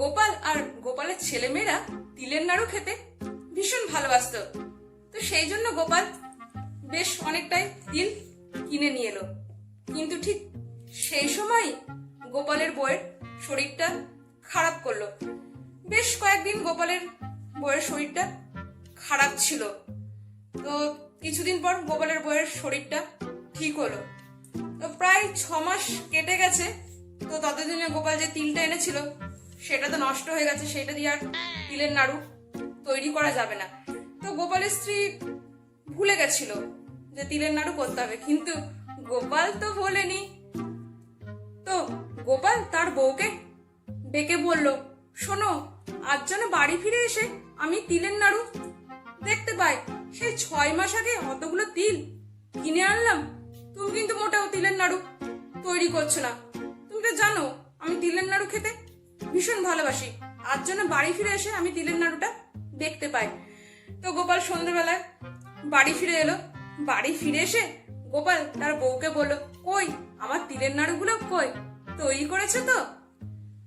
গোপাল আর গোপালের ছেলেমেয়েরা তিলের নাড়ু খেতে ভীষণ ভালোবাসতো। তো সেই জন্য গোপাল বেশ অনেকটাই তিল কিনে নিয়ে এলো। কিন্তু ঠিক সেই সময় গোপালের বইয়ের শরীরটা খারাপ করল। বেশ কয়েকদিন গোপালের বইয়ের শরীরটা খারাপ ছিল। তো কিছুদিন পর গোপালের বইয়ের শরীরটা ঠিক হলো। তো প্রায় ছ মাস কেটে গেছে। তো ততদিনে গোপাল যে তিলটা এনেছিল সেটা তো নষ্ট হয়ে গেছে, সেটা দিয়ে আর তিলের নাড়ু তৈরি করা যাবে না। তো গোপালের স্ত্রী ভুলে গেছিল যে তিলের নাড়ু করতে হবে, কিন্তু গোপাল তো বলেনি। তো গোপাল তার বউকে ডেকে বলল, শোনো, আজ যেন বাড়ি ফিরে এসে আমি তিলের নাড়ু দেখতে পাই। সেই ছয় মাস আগে অতগুলো তিল কিনে আনলাম। তুমি কিন্তু মোটেও তিলের নাড়ু তৈরি করছ না। তুমি তো জানো, আমি তিলের নাড়ু খেতে ভীষণ ভালোবাসি। আর জন্য বাড়ি ফিরে এসে আমি তিলের নাড়ুটা দেখতে পাই। তো গোপাল সন্ধ্যেবেলায় বাড়ি ফিরে এলো। বাড়ি ফিরে এসে গোপাল তার বউকে বলল, কই, আমার তিলের নাড়ুগুলো কই? তৈরি করেছে তো?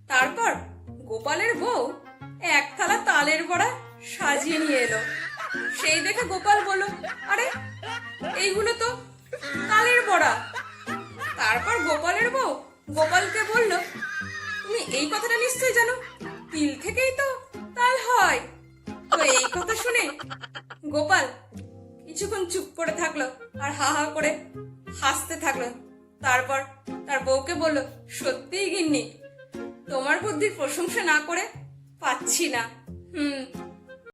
তারপর গোপালের বউ এক থালা তালের বড়া সাজিয়ে নিয়ে এলো। সেই দেখে গোপাল বলল, আরে, এইগুলো তো তালের বড়া। তারপর গোপালের বউ গোপালকে বলল এই কথাটা নিশ্চয়ই জানো। তিল থেকেই তো তাল হয়। তো এই কথা শুনে গোপাল কিছুক্ষণ চুপ করে থাকল আর হা হা করে হাসতে থাকল। তারপর তার বউকে বলল, সত্যিই গিন্নি, তোমার বুদ্ধির প্রশংসা না করে পাচ্ছি না। হুম